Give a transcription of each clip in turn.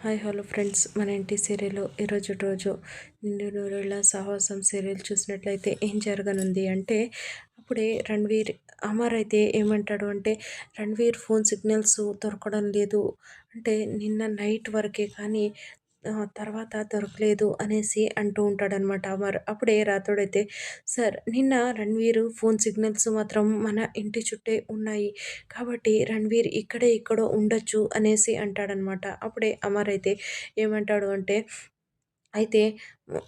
Hi hello friends మన ఇంటి serial ఈరోజు రోజు నిండు నూరేళ్ళ సాహసం సీరియల్ చూసినట్లయితే ఏం జరగనుంది అంటే అప్పుడే రణ్వీర్ అమర్ అయితే ఏమంటాడు అంటే రణ్వీర్ ఫోన్ సిగ్నల్స్ దొరకడం లేదు. అంటే నిన్న నైట్ వరకే కానీ తర్వాత దొరకలేదు అనేసి అంటూ ఉంటాడనమాట. అమర్ అప్పుడే రాతోడైతే సార్ నిన్న రణ్వీర్ ఫోన్ సిగ్నల్స్ మాత్రం మన ఇంటి చుట్టే ఉన్నాయి. కాబట్టి రణ్వీర్ ఇక్కడే ఇక్కడో ఉండొచ్చు అనేసి అంటాడనమాట. అప్పుడే అమర్ అయితే ఏమంటాడు అంటే అయితే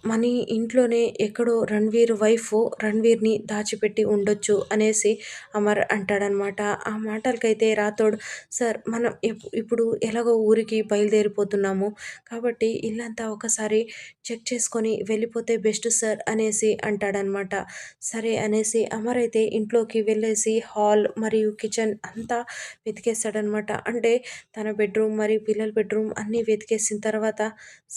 మనీ ఇంట్లోనే ఎక్కడో రణ్వీర్ వైఫ్ రణ్వీర్ని దాచిపెట్టి ఉండొచ్చు అనేసి అమర్ అంటాడనమాట. ఆ మాటలకైతే రాతోడు సార్ మనం ఇప్పుడు ఎలాగో ఊరికి బయలుదేరిపోతున్నాము కాబట్టి ఇల్లంతా ఒకసారి చెక్ చేసుకొని వెళ్ళిపోతే బెస్ట్ సార్ అనేసి అంటాడనమాట. సరే అనేసి అమర్ అయితే ఇంట్లోకి వెళ్ళేసి హాల్ మరియు కిచెన్ అంతా వెతికేస్తాడనమాట. అంటే తన బెడ్రూమ్ మరియు పిల్లల బెడ్రూమ్ అన్నీ వెతికేసిన తర్వాత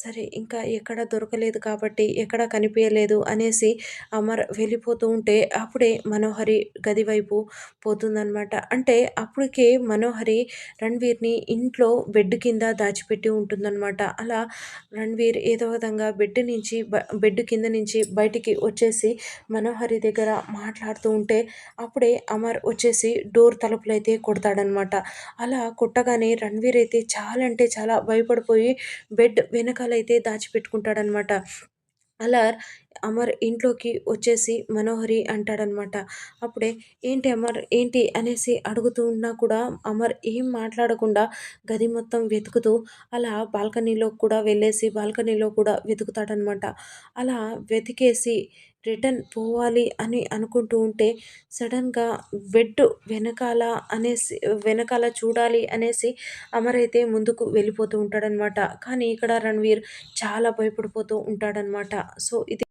సరే ఇంకా ఎక్కడ దొరకలేదు కాబట్టి కాబట్టి ఎక్కడ కనిపించలేదు అనేసి అమర్ వెళ్ళిపోతూ ఉంటే అప్పుడే మనోహరి గది వైపు పోతుందనమాట అంటే అప్పటికే మనోహరి రణ్వీర్ని ఇంట్లో బెడ్ కింద దాచిపెట్టి ఉంటుందన్నమాట. అలా రణ్వీర్ ఏదో విధంగా బెడ్ నుంచి బెడ్ కింద నుంచి బయటికి వచ్చేసి మనోహరి దగ్గర మాట్లాడుతూ ఉంటే అప్పుడే అమర్ వచ్చేసి డోర్ తలుపులు అయితే కొడతాడనమాట అలా కొట్టగానే రణ్వీర్ అయితే చాలా అంటే చాలా భయపడిపోయి బెడ్ వెనకాలైతే దాచిపెట్టుకుంటాడనమాట అలా అమర్ ఇంట్లోకి వచ్చేసి మనోహరి అంటాడనమాట. అప్పుడే ఏంటి అమర్ ఏంటి అనేసి అడుగుతూ ఉన్నా కూడా అమర్ ఏం మాట్లాడకుండా గది మొత్తం వెతుకుతూ అలా బాల్కనీలో కూడా వెళ్ళేసి బాల్కనీలో కూడా వెతుకుతాడనమాట. అలా వెతికేసి రిటర్న్ పోవాలి అని అనుకుంటూ ఉంటే సడన్గా బెడ్ వెనకాల అనేసి వెనకాల చూడాలి అనేసి అమర్ అయితే ముందుకు వెళ్ళిపోతూ ఉంటాడనమాట. కానీ ఇక్కడ రణ్వీర్ చాలా భయపడిపోతూ ఉంటాడనమాట. సో ఇది